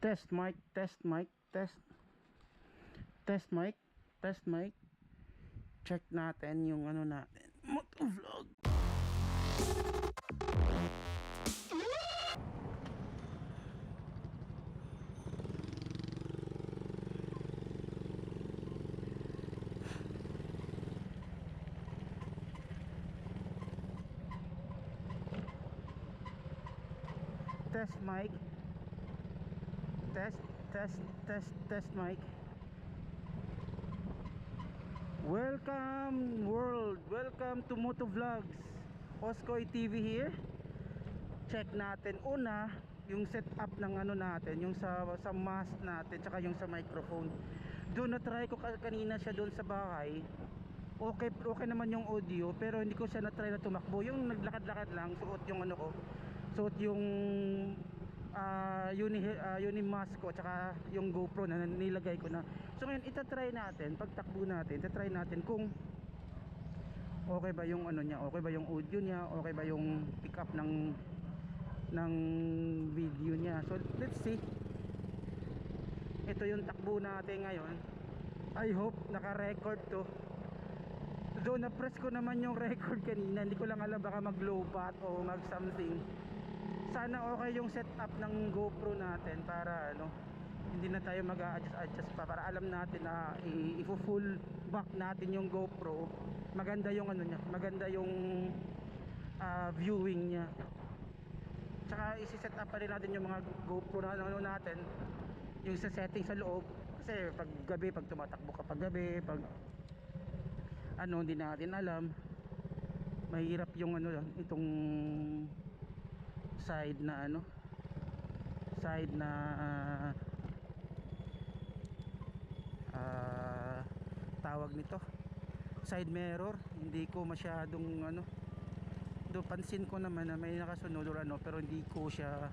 Test mic, test mic, test. Test mic, test mic. Check natin yung ano natin. Motovlog. Test mic. Test, test, test, test mic. Welcome world, welcome to Moto Vlogs. Oskoy TV here. Check natin una yung setup ng ano natin, yung sa sa mask natin, tsaka yung sa microphone. Doon na try ko ka- kanina siya doon sa bahay. Okay, okay naman yung audio, pero hindi ko siya na try na tumakbo. Yung naglakad-lakad lang, suot yung ano ko. Suot yung ah uni uh, uni mask ko tsaka yung GoPro na nilagay ko na. So ngayon itatry natin, pagtakbo natin, itatry natin kung okay ba yung ano niya, okay ba yung audio niya, okay ba yung pick up ng ng video niya. So let's see. Ito yung takbo natin ngayon. I hope naka-record to. Doon na-press ko naman yung record kanina. Hindi ko lang alam baka mag-lowbat o mag-something sana okay yung setup ng GoPro natin para ano hindi na tayo mag-adjust adjust pa. Para alam natin na i-full back natin yung GoPro. Maganda yung ano niya maganda yung ah, viewing niya. Tsaka isi-set up pa rin natin yung mga GoPro na ano natin yung sa setting sa loob. Kasi pag gabi pag tumatakbo ka pag gabi pag ano hindi natin alam mahirap yung ano itong side na ano side na ah, ah, tawag nito side mirror. Hindi ko masyadong ano do pansin ko naman na may nakasunod ano pero hindi ko siya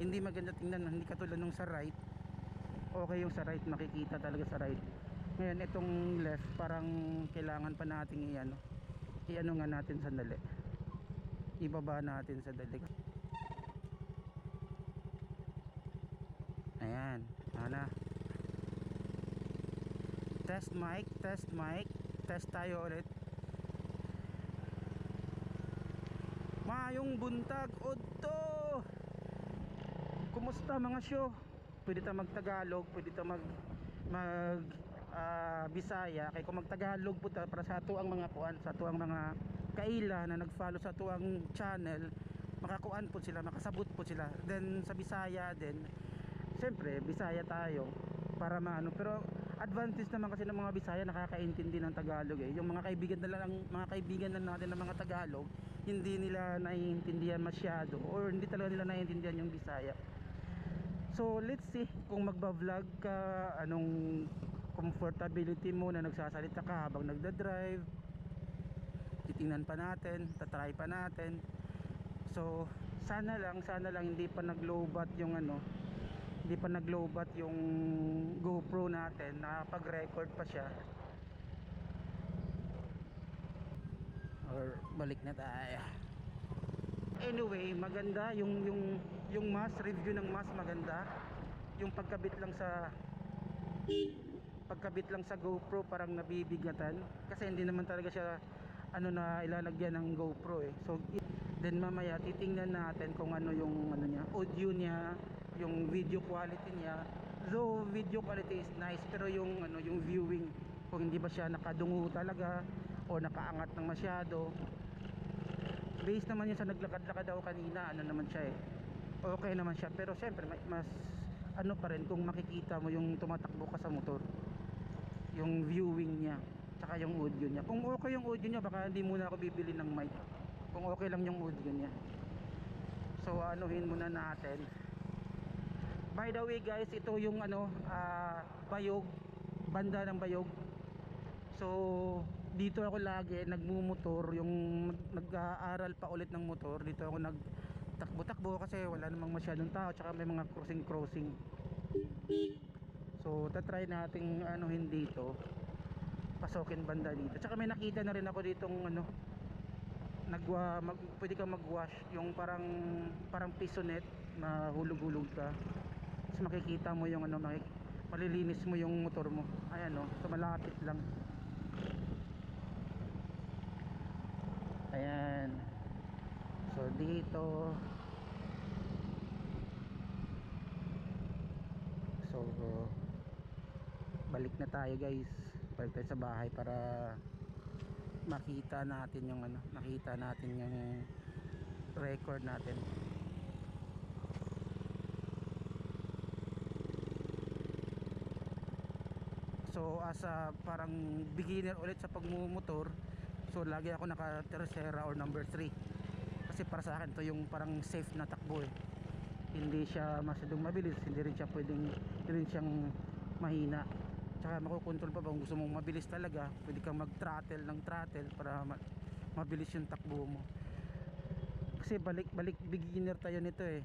hindi maganda tingnan hindi katulad nung sa right. Okay yung sa right makikita talaga sa right. Ngayon itong left parang kailangan pa nating i-ano i-ano nga natin sandali. Ibaba natin sa dalig ayan ana test mic test mic. Test tayo ulit. Mayong buntag odto! Kumusta mga show? Pwede ta magtagalog pwede ta mag mag ah, bisaya. Kay kung magtagalog po ta para sa ato ang mga kuan sa ato ang mga kaila na nag-follow sa ato ang channel makakuan po sila makasabot po sila. Then sa bisaya din syempre bisaya tayo para maano pero advantage naman kasi ng mga bisaya nakakaintindi ng tagalog eh yung mga kaibigan na lang mga kaibigan na natin ng mga tagalog hindi nila naiintindihan masyado or hindi talaga nila naiintindihan yung bisaya So let's see kung magba-vlog ka anong comfortability mo na nagsasalita ka habang nagda-drive. Titingnan pa natin, tatry pa natin. So sana lang, sana lang hindi pa nag-lowbat yung ano, hindi pa nag-lowbat yung GoPro natin na pag-record pa siya. Or balik na tayo. Anyway, maganda yung yung yung mask review ng mask maganda. Yung pagkabit lang sa pagkabit lang sa GoPro parang nabibigatan kasi hindi naman talaga siya ano na ilalagyan ng GoPro eh. So then mamaya titingnan natin kung ano yung ano niya, audio niya, yung video quality niya. Though video quality is nice pero yung ano yung viewing kung hindi ba siya nakadungo talaga o nakaangat ng masyado based naman yun sa naglakad-lakad ako kanina ano naman siya eh okay naman siya. Pero syempre mas ano pa rin kung makikita mo yung tumatakbo ka sa motor yung viewing niya tsaka yung audio niya. Kung okay yung audio niya baka hindi muna ako bibili ng mic. Kung okay lang yung audio niya. So anuhin muna natin by the way guys ito yung ano ah, bayog. Banda ng bayog. So dito ako lagi nagmumotor. Yung nag-aaral pa ulit ng motor dito ako nagtakbo-takbo kasi wala namang masyadong tao tsaka may mga crossing crossing so tatry nating anuhin dito. Pasokin banda dito. Tsaka may nakita na rin ako ditong ano nagwa mag, pwede kang magwash. Yung parang parang pisonet na hulog-hulog ka Tapos makikita mo yung ano, malilinis mo yung motor mo. Ayan oh, so malapit lang. Ayan. So dito So balik na tayo guys. Balik tayo sa bahay para makita natin yung ano, makita natin yung record natin. So as a parang beginner ulit sa pagmumotor, so lagi ako naka tercera or number 3. Kasi para sa akin to yung parang safe na takbo eh. Hindi siya masyadong mabilis, hindi rin siya pwedeng hindi rin siyang mahina. Tsaka makokontrol pa ba kung gusto mong mabilis talaga, pwede kang mag-throttle ng throttle para ma- mabilis yung takbo mo. Kasi balik balik beginner tayo nito eh.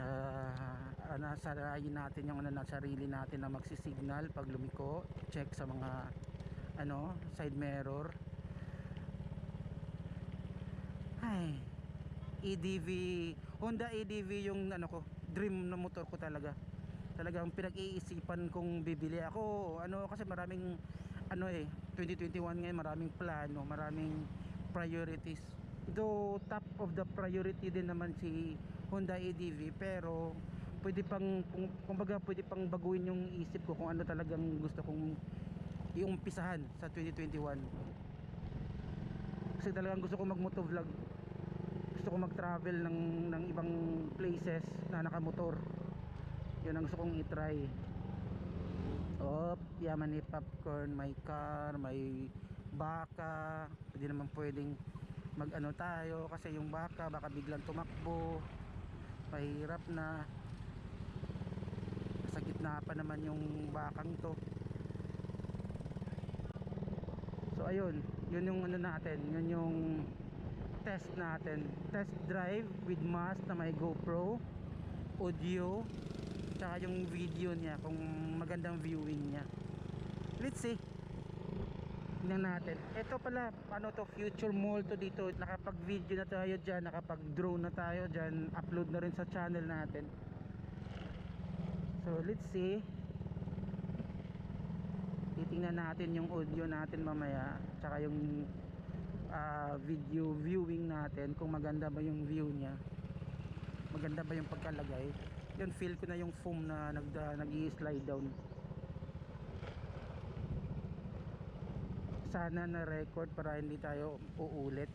Ah, uh, nasarayin natin yung ano na sarili natin na magsisignal pag lumiko, check sa mga ano, side mirror. Ay, EDV, Honda EDV yung ano ko, dream na motor ko talaga. Talagang pinag-iisipan kong bibili ako. Ano kasi maraming ano eh, 2021 ngayon maraming plano, maraming priorities. Though top of the priority din naman si Honda EDV pero pwede pang kung, kumbaga pwede pang baguhin yung isip ko kung ano talagang gusto kong iumpisahan sa 2021 kasi talagang gusto ko mag motovlog gusto ko mag travel ng, ng ibang places na nakamotor. Yun ang gusto kong itry. Op yaman ni popcorn may car may baka. Hindi naman pwedeng mag ano tayo kasi yung baka baka biglang tumakbo. Mahirap na sa gitna pa naman yung bakang to. So ayun. Yun yung ano natin. Yun yung test natin. Test drive with mask na may GoPro audio tsaka yung video niya kung magandang viewing niya. Let's see. Tingnan natin. Ito pala ano to future mall to dito. Nakapag video na tayo dyan. Nakapag drone na tayo dyan. Upload na rin sa channel natin so let's see. Titingnan natin yung audio natin mamaya tsaka yung ah, video viewing natin kung maganda ba yung view niya. Maganda ba yung pagkalagay? Yun feel ko na yung foam na nag, nag slide down. Sana na record para hindi tayo uulit